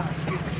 Yeah.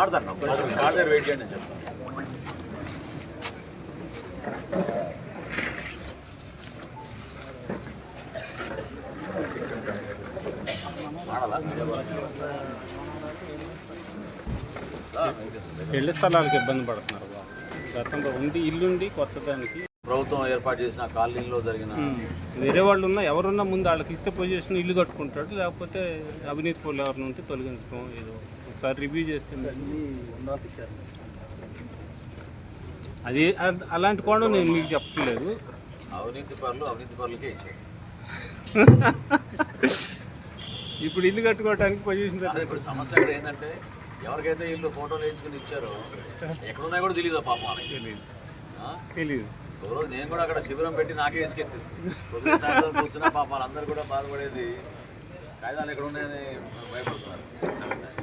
మాడతాను మాడతారు wait చేయండి చెప్తాను. ఇళ్ళ స్థలాలకు ఇబ్బంది పడుతున్నారు గతంలో ఉండి ఇల్లుండి కొత్త దానికి. ప్రభుత్వం ఏర్పాటు చేసిన కాలనీలో జరిగిన వేరే వాళ్ళు ఉన్నా ఎవరున్నా ముందు వాళ్ళకి ఇస్తే పొజిషన్ ఇల్లు కట్టుకుంటాడు లేకపోతే అవినీతి పనులు ఎవరిని ఉంటే తొలగించడం ఏదో ఒకసారి రివ్యూ చేస్తే అది అలాంటి కూడా నేను మీకు చెప్పట్లేదు. అవినీతి పనులు అవినీతి పనులకే ఇచ్చారు. ఇప్పుడు ఇల్లు కట్టుకోవడానికి పొజిషన్ అదే ఇప్పుడు సమస్య కూడా ఏంటంటే ఎవరికైతే వీళ్ళు ఫోటోలు వేయించుకుని ఇచ్చారో ఎక్కడున్నాయి కూడా తెలియదు పాపం. తెలియదు? తెలియదు రోజు నేను కూడా అక్కడ శిబిరం పెట్టి నాకే ఇసుకెత్తింది కూర్చున్నా పాప వాళ్ళందరూ కూడా బాధపడేది కాగితాలు ఎక్కడ ఉన్నాయని భయపడుతున్నారు.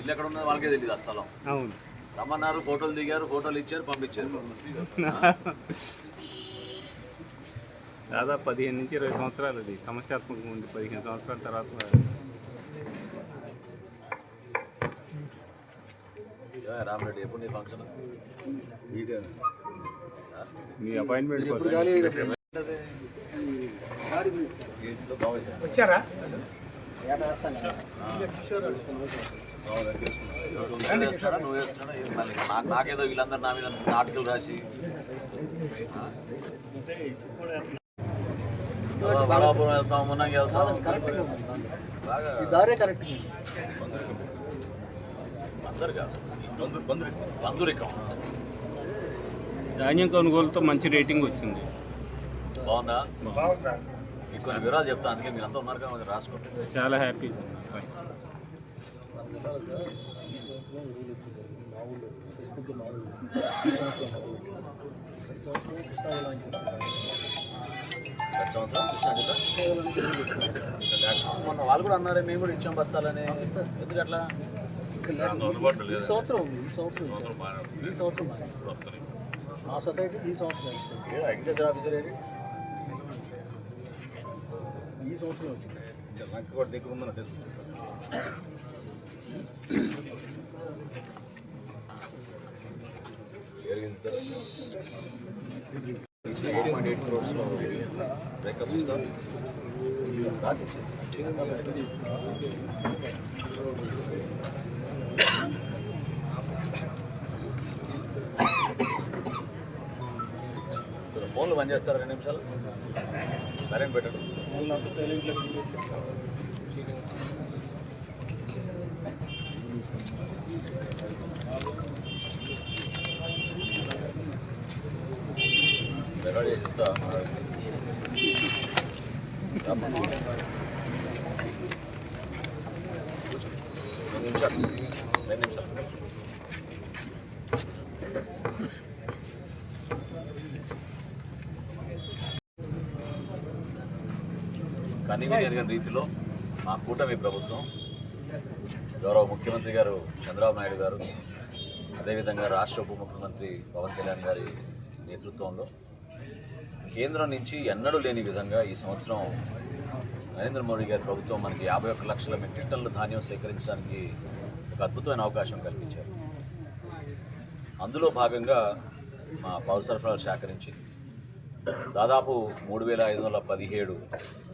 ఇల్లు ఎక్కడ ఉన్నది వాళ్ళకే తెలియదు ఆ స్థలం. అవును. రమ్మన్నారు ఫోటోలు దిగారు ఫోటోలు ఇచ్చారు పంపించారు. దాదాపు పదిహేను నుంచి ఇరవై సంవత్సరాలు అది. సమస్యాత్మకంగా ఉంది. పదిహేను సంవత్సరాల తర్వాత రామరెడ్డి ఎప్పుడు నీ ఫంక్షన్ మీ అపాయింట్మెంట్ కోసం. వచ్చారా? నాకు నాకేదో వీళ్ళందరూ నా మీద నాటకాలు రాసి ఆ? బలాపురం వెళ్తాం మున్నంగి వెళ్తాం. బాగా దారే కరెక్ట్ అందరు కాదు బంధురికం ధాన్యం కొనుగోలుతో మంచి రేటింగ్ వచ్చింది. బాగుందా? మీకు కొన్ని వివరాలు చెప్తాను అందుకే మీరు అంతా ఉన్నారు కదా రాసుకోండి. చాలా హ్యాపీ గత సంవత్సరం కృష్ణా జిల్లా మొన్న వాళ్ళు కూడా అన్నారే మేము కూడా ఇచ్చాం బస్తాలని. ఎందుకు అట్లా? ఈ సంవత్సరం ఉంది ఈ సంవత్సరం. ఈ సంవత్సరం. మా సొసైటీ ఈ సంవత్సరం అగ్రికల్చర్ ఆఫీసర్ ఏంటి ఈ సంవత్సరం వచ్చింది. నాకు కూడా దగ్గర ఉందని తెలుసు. ఫోన్లు బంద్ చేస్తారు? రెండు నిమిషాలు. సరైన పెట్టండి రెడీ చేస్తా రమ్మా. రెండు నిమిషాలు రెండు నిమిషాలు కనివి జరిగిన రీతిలో మా కూటమి ప్రభుత్వం గౌరవ ముఖ్యమంత్రి గారు చంద్రబాబు నాయుడు గారు అదేవిధంగా రాష్ట్ర ఉప ముఖ్యమంత్రి పవన్ కళ్యాణ్ గారి నేతృత్వంలో కేంద్రం నుంచి ఎన్నడూ లేని విధంగా ఈ సంవత్సరం నరేంద్ర మోడీ గారి ప్రభుత్వం మనకి యాభై ఒక్క లక్షల మెట్రిక్ టన్నుల ధాన్యం సేకరించడానికి ఒక అద్భుతమైన అవకాశం కల్పించారు. అందులో భాగంగా మా పౌర సరఫరాలు సేకరించింది దాదాపు మూడు వేల ఐదు వందల పదిహేడు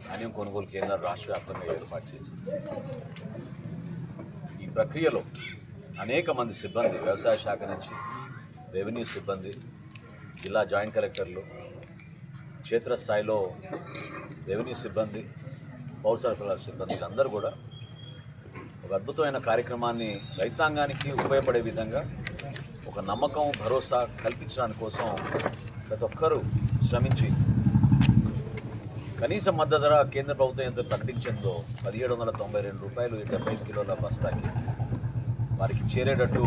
ధాన్యం కొనుగోలు కేంద్రాలు రాష్ట్ర వ్యాప్తంగా ఏర్పాటు చేసింది. ఈ ప్రక్రియలో అనేక మంది సిబ్బంది వ్యవసాయ శాఖ నుంచి రెవెన్యూ సిబ్బంది జిల్లా జాయింట్ కలెక్టర్లు క్షేత్రస్థాయిలో రెవెన్యూ సిబ్బంది పౌర సరఫరాల సిబ్బంది అందరూ కూడా ఒక అద్భుతమైన కార్యక్రమాన్ని రైతాంగానికి ఉపయోగపడే విధంగా ఒక నమ్మకం భరోసా కల్పించడానికి కోసం ప్రతి ఒక్కరూ శ్రమించి కనీస మద్దతు ధర కేంద్ర ప్రభుత్వం ఎంత ప్రకటించిందో పదిహేడు వందల తొంభై రెండు రూపాయలు డెబ్బై కిలోల బస్తాకి వారికి చేరేటట్టు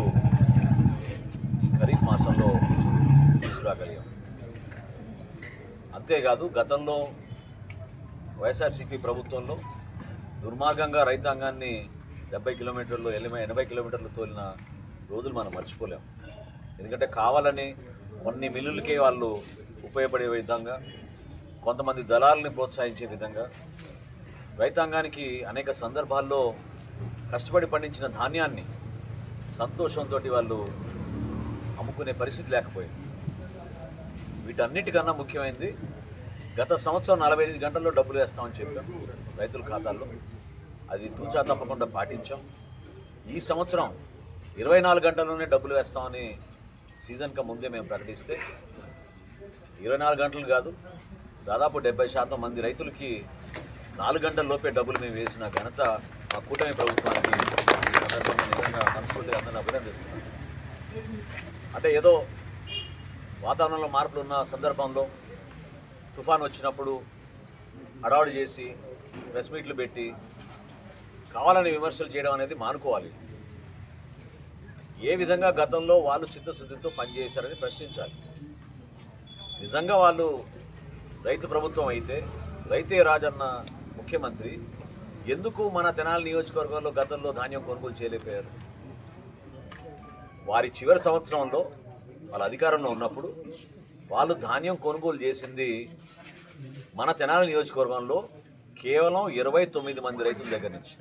ఈ ఖరీఫ్ మాసంలో తీసుకురాగలిగాం. అంతేకాదు గతంలో వైఎస్ఆర్సీపీ ప్రభుత్వంలో దుర్మార్గంగా రైతాంగాన్ని డెబ్బై కిలోమీటర్లు ఎనభై ఎనభై కిలోమీటర్లు తోలిన రోజులు మనం మర్చిపోలేం. ఎందుకంటే కావాలని కొన్ని మిల్లులకే వాళ్ళు ఉపయోగపడే విధంగా కొంతమంది దళాలని ప్రోత్సహించే విధంగా రైతాంగానికి అనేక సందర్భాల్లో కష్టపడి పండించిన ధాన్యాన్ని సంతోషంతో వాళ్ళు అమ్ముకునే పరిస్థితి లేకపోయింది. వీటన్నిటికన్నా ముఖ్యమైనది గత సంవత్సరం నలభై ఐదు గంటల్లో డబ్బులు వేస్తామని చెప్పాం రైతుల ఖాతాల్లో. అది తూచా తప్పకుండా పాటించాం. ఈ సంవత్సరం ఇరవై నాలుగు గంటల్లోనే డబ్బులు వేస్తామని సీజన్కి ముందే మేము ప్రకటిస్తే ఇరవై నాలుగు గంటలు కాదు దాదాపు డెబ్బై శాతం మంది రైతులకి నాలుగు గంటల లోపే డబ్బులు మేము వేసిన ఘనత మా కూటమి ప్రభుత్వానికి నిజంగా మనస్ఫూర్తిగా అందరిని అభినందిస్తున్నాను అంటే ఏదో వాతావరణంలో మార్పులు ఉన్న సందర్భంలో తుఫాన్ వచ్చినప్పుడు హడావుడి చేసి ప్రెస్ మీట్లు పెట్టి కావాలని విమర్శలు చేయడం అనేది మానుకోవాలి. ఏ విధంగా గతంలో వాళ్ళు చిత్తశుద్ధితో పనిచేశారని ప్రశ్నించాలి. నిజంగా వాళ్ళు రైతు ప్రభుత్వం అయితే రైతే రాజన్న ముఖ్యమంత్రి ఎందుకు మన తెనాలి నియోజకవర్గంలో గతంలో ధాన్యం కొనుగోలు చేయలేకపోయారు? వారి చివరి సంవత్సరంలో వాళ్ళ అధికారంలో ఉన్నప్పుడు వాళ్ళు ధాన్యం కొనుగోలు చేసింది మన తెనాలి నియోజకవర్గంలో కేవలం ఇరవై తొమ్మిది మంది రైతుల దగ్గర నుంచి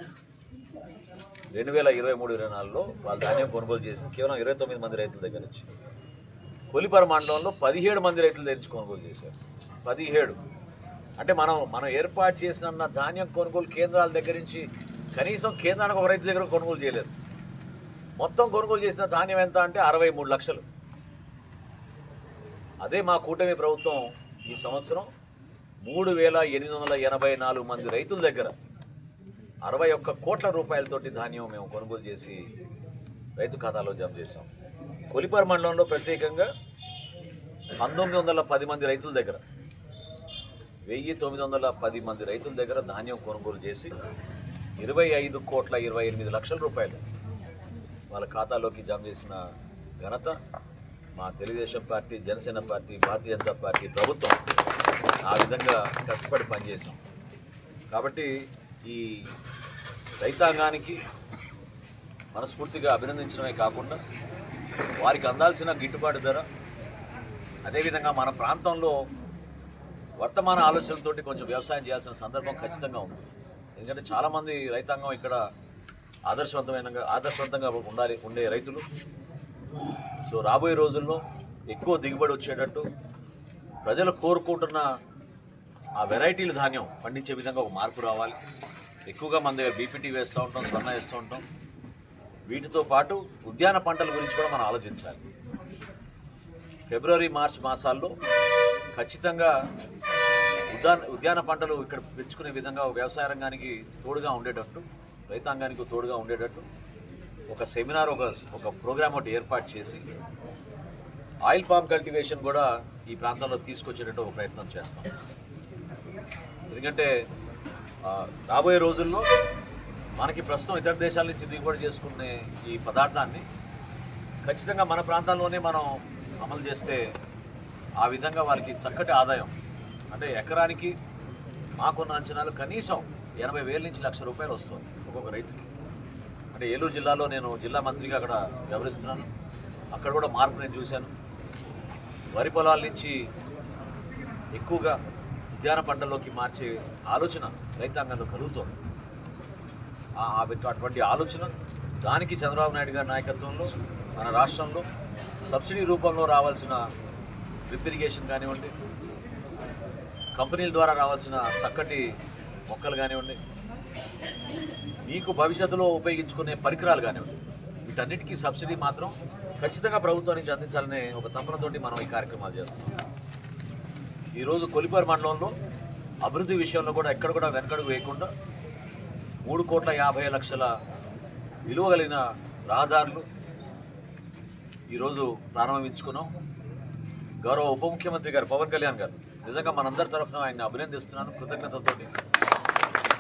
రెండు వేల ఇరవై మూడు ఇరవై నాలుగులో వాళ్ళు ధాన్యం కొనుగోలు చేసింది కేవలం ఇరవై తొమ్మిది మంది రైతుల దగ్గర నుంచి కొలిపర మండలంలో పదిహేడు మంది రైతుల దగ్గర నుంచి కొనుగోలు చేశారు. పదిహేడు. అంటే మనం మనం ఏర్పాటు చేసిన ధాన్యం కొనుగోలు కేంద్రాల దగ్గర నుంచి కనీసం కేంద్రానికి ఒక రైతు దగ్గర కొనుగోలు చేయలేదు. మొత్తం కొనుగోలు చేసిన ధాన్యం ఎంత అంటే అరవై మూడు లక్షలు. అదే మా కూటమి ప్రభుత్వం ఈ సంవత్సరం మూడు వేల ఎనిమిది వందల ఎనభై నాలుగు మంది రైతుల దగ్గర అరవై ఒక్క కోట్ల రూపాయలతోటి ధాన్యం మేము కొనుగోలు చేసి రైతు ఖాతాలో జమ చేసాం కొలిపర మండలంలో ప్రత్యేకంగా పంతొమ్మిది వందల పది మంది రైతుల దగ్గర వెయ్యి తొమ్మిది వందల పది మంది రైతుల దగ్గర ధాన్యం కొనుగోలు చేసి ఇరవై ఐదు కోట్ల ఇరవై ఎనిమిది లక్షల రూపాయలు వాళ్ళ ఖాతాలోకి జమ చేసిన ఘనత మా Telugu Desam party Janasena party Bharatiya Janata party ప్రభుత్వం. ఆ విధంగా కష్టపడి పనిచేసాం కాబట్టి ఈ రైతాంగానికి మనస్ఫూర్తిగా అభినందించడమే కాకుండా వారికి అందాల్సిన గిట్టుబాటు ధర అదేవిధంగా మన ప్రాంతంలో వర్తమాన ఆలోచనలతోటి కొంచెం వ్యవసాయం చేయాల్సిన సందర్భం ఖచ్చితంగా ఉంది. ఎందుకంటే చాలామంది రైతాంగం ఇక్కడ ఆదర్శవంతమైన ఆదర్శవంతంగా ఉండాలి ఉండే రైతులు. సో రాబోయే రోజుల్లో ఎక్కువ దిగుబడి వచ్చేటట్టు ప్రజలు కోరుకుంటున్న ఆ వెరైటీలు ధాన్యం పండించే విధంగా ఒక మార్పు రావాలి. ఎక్కువగా మన దగ్గర బీపీటీ వేస్తూ ఉంటాం స్వర్ణ వేస్తూ ఉంటాం. వీటితో పాటు ఉద్యాన పంటల గురించి కూడా మనం ఆలోచించాలి. ఫిబ్రవరి మార్చ్ మాసాల్లో ఖచ్చితంగా ఉద్యాన ఉద్యాన పంటలు ఇక్కడ పెంచుకునే విధంగా వ్యవసాయ రంగానికి తోడుగా ఉండేటట్టు రైతాంగానికి తోడుగా ఉండేటట్టు ఒక సెమినార్ ఒక ఒక ప్రోగ్రామ్ ఒకటి ఏర్పాటు చేసి ఆయిల్ పామ్ కల్టివేషన్ కూడా ఈ ప్రాంతంలో తీసుకొచ్చేటట్టు ఒక ప్రయత్నం చేస్తాం. ఎందుకంటే రాబోయే రోజుల్లో మనకి ప్రస్తుతం ఇతర దేశాల నుంచి దిగుబడి చేసుకునే ఈ పదార్థాన్ని ఖచ్చితంగా మన ప్రాంతాల్లోనే మనం అమలు చేస్తే ఆ విధంగా వాళ్ళకి చక్కటి ఆదాయం. అంటే ఎకరానికి మాకున్న అంచనాలు కనీసం ఎనభై వేల నుంచి లక్ష రూపాయలు వస్తుంది ఒక్కొక్క రైతుకి. అంటే ఏలూరు జిల్లాలో నేను జిల్లా మంత్రిగా అక్కడ వ్యవహరిస్తున్నాను. అక్కడ కూడా మార్పు నేను చూశాను. వరి పొలాల నుంచి ఎక్కువగా ఉద్యాన పంటలోకి మార్చే ఆలోచన రైతాంగంలో కలుగుతోంది. ఆ అటువంటి ఆలోచన దానికి చంద్రబాబు నాయుడు గారి నాయకత్వంలో మన రాష్ట్రంలో సబ్సిడీ రూపంలో రావాల్సిన డ్రిప్ ఇరిగేషన్ కానివ్వండి కంపెనీల ద్వారా రావాల్సిన చక్కటి మొక్కలు కానివ్వండి మీకు భవిష్యత్తులో ఉపయోగించుకునే పరికరాలు కానివ్వండి వీటన్నిటికీ సబ్సిడీ మాత్రం ఖచ్చితంగా ప్రభుత్వం నుంచి అందించాలనే ఒక తపనతోటి మనం ఈ కార్యక్రమాలు చేస్తున్నాం. ఈరోజు కొలిపారు మండలంలో అభివృద్ధి విషయంలో కూడా ఎక్కడ కూడా వెనకడుగు వేయకుండా మూడు కోట్ల యాభై లక్షల విలువ కలిగిన రహదారులు ఈరోజు ప్రారంభించుకున్నాం గౌరవ ఉప ముఖ్యమంత్రి గారు పవన్ కళ్యాణ్ గారు నిజంగా మనందరి తరఫున ఆయన అభినందిస్తున్నాను కృతజ్ఞతతో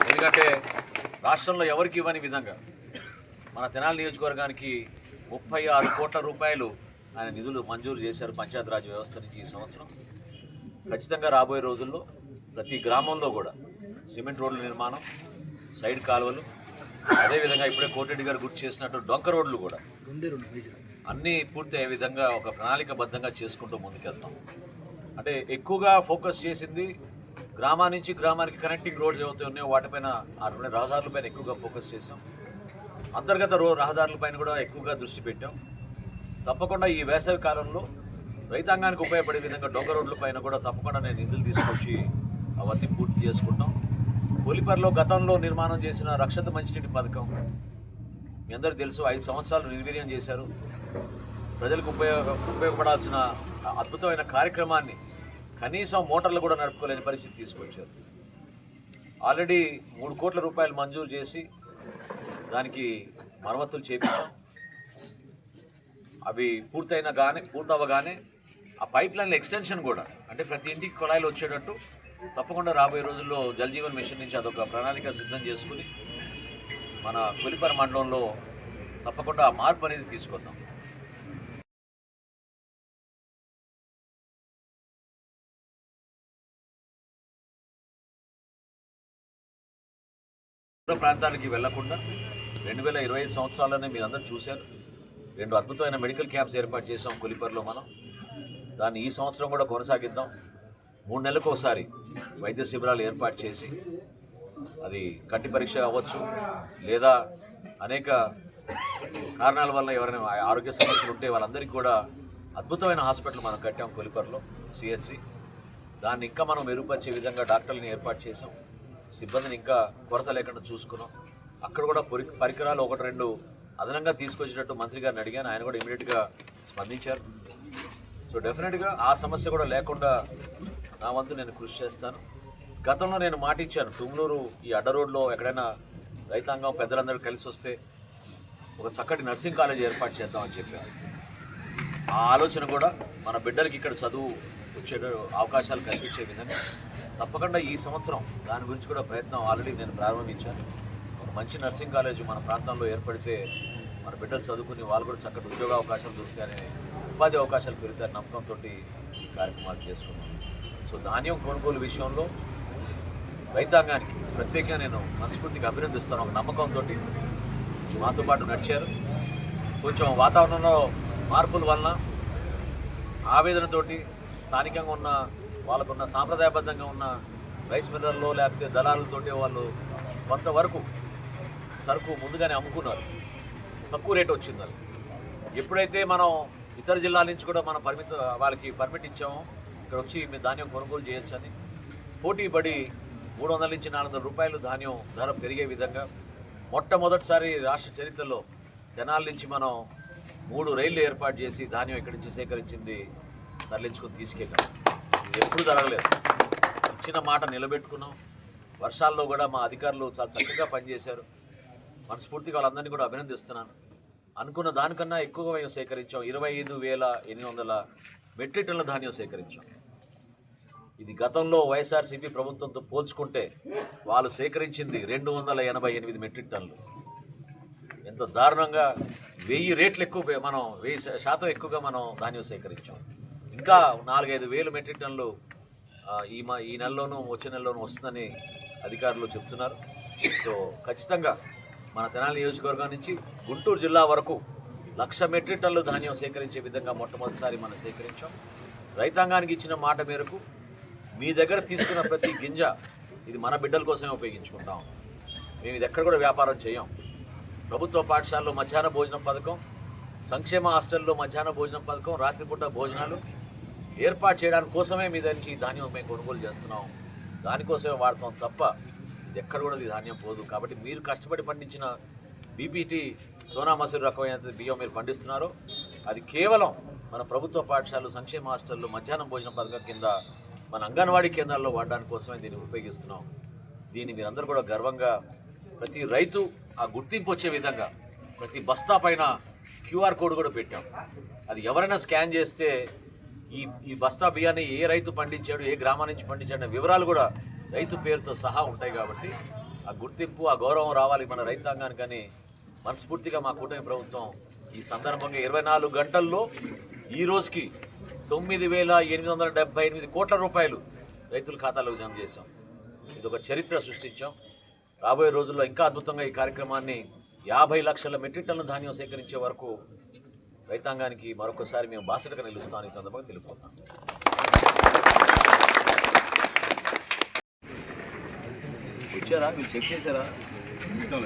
ఎందుకంటే రాష్ట్రంలో ఎవరికి ఇవ్వని విధంగా మన తెనాలి నియోజకవర్గానికి ముప్పై ఆరు కోట్ల రూపాయలు ఆయన నిధులు మంజూరు చేశారు పంచాయతీరాజ్ వ్యవస్థ నుంచి ఈ సంవత్సరం. ఖచ్చితంగా రాబోయే రోజుల్లో ప్రతి గ్రామంలో కూడా సిమెంట్ రోడ్ల నిర్మాణం సైడ్ కాలువలు అదేవిధంగా ఇప్పుడే కోటిరెడ్డి గారు గుర్తు చేసినట్టు డొంక రోడ్లు కూడా అన్నీ పూర్తి అయ్యే విధంగా ఒక ప్రణాళికబద్ధంగా చేసుకుంటూ ముందుకెళ్తాం. అంటే ఎక్కువగా ఫోకస్ చేసింది గ్రామా నుంచి గ్రామానికి కనెక్టింగ్ రోడ్స్ ఏవైతే ఉన్నాయో వాటిపైన ఆ రెండు రహదారులపైన ఎక్కువగా ఫోకస్ చేసాం అంతర్గత రో రహదారులపైన కూడా ఎక్కువగా దృష్టి పెట్టాం. తప్పకుండా ఈ వేసవి కాలంలో రైతాంగానికి ఉపయోగపడే విధంగా డొంగ రోడ్ల పైన కూడా తప్పకుండా నేను నిధులు తీసుకొచ్చి అవన్నీ పూర్తి చేసుకుంటాం. కొలిపర్లో గతంలో నిర్మాణం చేసిన రక్షత మంచినీటి పథకం మీ అందరూ తెలుసు ఐదు సంవత్సరాలు నిర్వీర్యం చేశారు. ప్రజలకు ఉపయోగ ఉపయోగపడాల్సిన అద్భుతమైన కార్యక్రమాన్ని కనీసం మోటార్లు కూడా నడుపుకోలేని పరిస్థితి తీసుకొచ్చారు. ఆల్రెడీ మూడు కోట్ల రూపాయలు మంజూరు చేసి దానికి మరమ్మతులు చేపించాం అవి పూర్తయిన కానీ పూర్తవగానే ఆ పైప్ లైన్ల ఎక్స్టెన్షన్ కూడా అంటే ప్రతి ఇంటికి కుళాయిలు వచ్చేటట్టు తప్పకుండా రాబోయే రోజుల్లో జలజీవన్ మిషన్ నుంచి అదొక ప్రణాళిక సిద్ధం చేసుకుని మన కొలిపర మండలంలో తప్పకుండా ఆ మార్పు అనేది తీసుకుందాం దూర ప్రాంతానికి వెళ్ళకుండా రెండు వేల ఇరవై ఐదు సంవత్సరాలనే మీరు అందరూ చూశారు. రెండు అద్భుతమైన మెడికల్ క్యాంప్స్ ఏర్పాటు చేసాం కొలిపర్లో మనం. దాన్ని ఈ సంవత్సరం కూడా కొనసాగిద్దాం. మూడు నెలలకు ఒకసారి వైద్య శిబిరాలు ఏర్పాటు చేసి అది కంటి పరీక్ష అవ్వచ్చు లేదా అనేక కారణాల వల్ల ఎవరైనా ఆ- ఆరోగ్య సమస్యలు ఉంటే వాళ్ళందరికీ కూడా అద్భుతమైన హాస్పిటల్ మనం కట్టాం కొలిపర్లో సిహెచ్సి. దాన్ని ఇంకా మనం మెరుగుపరిచే విధంగా డాక్టర్లను ఏర్పాటు చేసాం సిబ్బందిని ఇంకా కొరత లేకుండా చూసుకున్నాం. అక్కడ కూడా పరి పరికరాలు ఒకటి రెండు అదనంగా తీసుకొచ్చేటట్టు మంత్రి గారిని అడిగాను. ఆయన కూడా ఇమీడియట్గా స్పందించారు. సో డెఫినెట్గా ఆ సమస్య కూడా లేకుండా నా వంతు నేను కృషి చేస్తాను. గతంలో నేను మాటిచ్చాను తుమ్లూరు ఈ అడ్డ రోడ్లో ఎక్కడైనా రైతాంగం పెద్దలందరూ కలిసి వస్తే ఒక చక్కటి నర్సింగ్ కాలేజ్ ఏర్పాటు చేద్దామని చెప్పాను ఆ ఆలోచన కూడా మన బిడ్డలకి ఇక్కడ చదువు వచ్చే అవకాశాలు కల్పించే విధంగా తప్పకుండా ఈ సంవత్సరం దాని గురించి కూడా ప్రయత్నం ఆల్రెడీ నేను ప్రారంభించాను. మంచి నర్సింగ్ కాలేజ్ మన ప్రాంతంలో ఏర్పడితే మన బిడ్డలు చదువుకుని వాళ్ళు కూడా చక్కటి ఉద్యోగ అవకాశాలు దొరుకుతాయని ఉపాధి అవకాశాలు పెరుగుతాయని నమ్మకంతో ఈ కార్యక్రమాలు చేసుకున్నాను సో ధాన్యం కొనుగోలు విషయంలో రైతాంగానికి ప్రత్యేకంగా నేను మనస్ఫూర్తిగా అభినందిస్తాను. ఒక నమ్మకంతో మాతో పాటు నడిచారు. కొంచెం వాతావరణంలో మార్పుల వలన ఆవేదనతోటి స్థానికంగా ఉన్న వాళ్ళకున్న సాంప్రదాయబద్ధంగా ఉన్న రైస్ మిల్లర్లో లేకపోతే దళాలతోటి వాళ్ళు కొంతవరకు సరుకు ముందుగానే అమ్ముకున్నారు. తక్కువ రేట్ వచ్చింది వాళ్ళకి ఎప్పుడైతే మనం ఇతర జిల్లాల నుంచి కూడా మనం పరిమిత వాళ్ళకి పర్మిట్ ఇచ్చామో ఇక్కడ వచ్చి మీ ధాన్యం కొనుగోలు చేయొచ్చని పోటీ పడి మూడు వందల నుంచి నాలుగు వందల రూపాయలు ధాన్యం ధర పెరిగే విధంగా మొట్టమొదటిసారి రాష్ట్ర చరిత్రలో తెనాల నుంచి మనం మూడు రైళ్ళు ఏర్పాటు చేసి ధాన్యం ఇక్కడి నుంచి సేకరించింది తరలించుకొని తీసుకెళ్ళాం. ఇది ఎప్పుడు జరగలేదు. ఇచ్చిన మాట నిలబెట్టుకున్నాం. వర్షాల్లో కూడా మా అధికారులు చాలా చక్కగా పనిచేశారు. మనస్ఫూర్తిగా వాళ్ళందరినీ కూడా అభినందిస్తున్నాను. అనుకున్న దానికన్నా ఎక్కువగా మేము సేకరించాం. ఇరవై ఐదు వేల ఎనిమిది వందల మెట్రిక్ టన్నుల ధాన్యం సేకరించాం. ఇది గతంలో వైఎస్ఆర్సీపీ ప్రభుత్వంతో పోల్చుకుంటే వాళ్ళు సేకరించింది రెండు వందల ఎనభై ఎనిమిది మెట్రిక్ టన్నులు. ఎంత దారుణంగా వెయ్యి రేట్లు ఎక్కువ మనం వెయ్యి శాతం ఎక్కువగా మనం ధాన్యం సేకరించాం. ఇంకా నాలుగైదు వేలు మెట్రిక్ టన్నులు ఈ మా ఈ నెలలోనూ వచ్చే నెలలోనూ వస్తుందని అధికారులు చెప్తున్నారు. సో ఖచ్చితంగా మన తెనాలి నియోజకవర్గం నుంచి గుంటూరు జిల్లా వరకు లక్ష మెట్రిక్ టన్నులు ధాన్యం సేకరించే విధంగా మొట్టమొదటిసారి మనం సేకరించాం. రైతాంగానికి ఇచ్చిన మాట మేరకు మీ దగ్గర తీసుకున్న ప్రతి గింజ ఇది మన బిడ్డల కోసమే ఉపయోగించుకుంటాం. మేము ఇది ఎక్కడ కూడా వ్యాపారం చేయం. ప్రభుత్వ పాఠశాలలో మధ్యాహ్న భోజనం పథకం సంక్షేమ హాస్టల్లో మధ్యాహ్న భోజనం పథకం రాత్రిపూట భోజనాలు ఏర్పాటు చేయడానికి కోసమే మీ దగ్గర నుంచి ఈ ధాన్యం మేము కొనుగోలు చేస్తున్నాం. దానికోసమే వాడతాం తప్ప ఇది ఎక్కడ కూడా ధాన్యం పోదు. కాబట్టి మీరు కష్టపడి పండించిన బీపీటీ సోనా మసూరి రకమైన బియ్యం మీరు పండిస్తున్నారో అది కేవలం మన ప్రభుత్వ పాఠశాలలు సంక్షేమ హాస్టల్లో మధ్యాహ్నం భోజన పథకం కింద మన అంగన్వాడీ కేంద్రాల్లో వాడడానికి కోసమే దీన్ని ఉపయోగిస్తున్నాం. దీన్ని మీరందరూ కూడా గర్వంగా ప్రతి రైతు ఆ గుర్తింపు వచ్చే విధంగా ప్రతి బస్తా పైన క్యూఆర్ కోడ్ కూడా పెట్టాం. అది ఎవరైనా స్కాన్ చేస్తే ఈ ఈ బస్తా బియ్యాన్ని ఏ రైతు పండించాడు ఏ గ్రామం నుంచి పండించాడు వివరాలు కూడా రైతు పేరుతో సహా ఉంటాయి కాబట్టి ఆ గుర్తింపు ఆ గౌరవం రావాలి మన రైతాంగానికి కానీ మనస్ఫూర్తిగా మా కూటమి ప్రభుత్వం ఈ సందర్భంగా ఇరవై నాలుగు గంటల్లో ఈ రోజుకి తొమ్మిది వేల ఎనిమిది వందల డెబ్బై ఎనిమిది కోట్ల రూపాయలు రైతుల ఖాతాలోకి జమ చేశాం. ఇది ఒక చరిత్ర సృష్టించాం. రాబోయే రోజుల్లో ఇంకా అద్భుతంగా ఈ కార్యక్రమాన్ని యాభై లక్షల మెట్రిక్ టన్నుల ధాన్యం సేకరించే వరకు రైతాంగానికి మరొకసారి మేము బాసటగా నిలుస్తామని ఈ సందర్భంగా తెలుపుతున్నాం ఇచ్చారా? మీరు చెక్ చేశారా? ఇస్తాం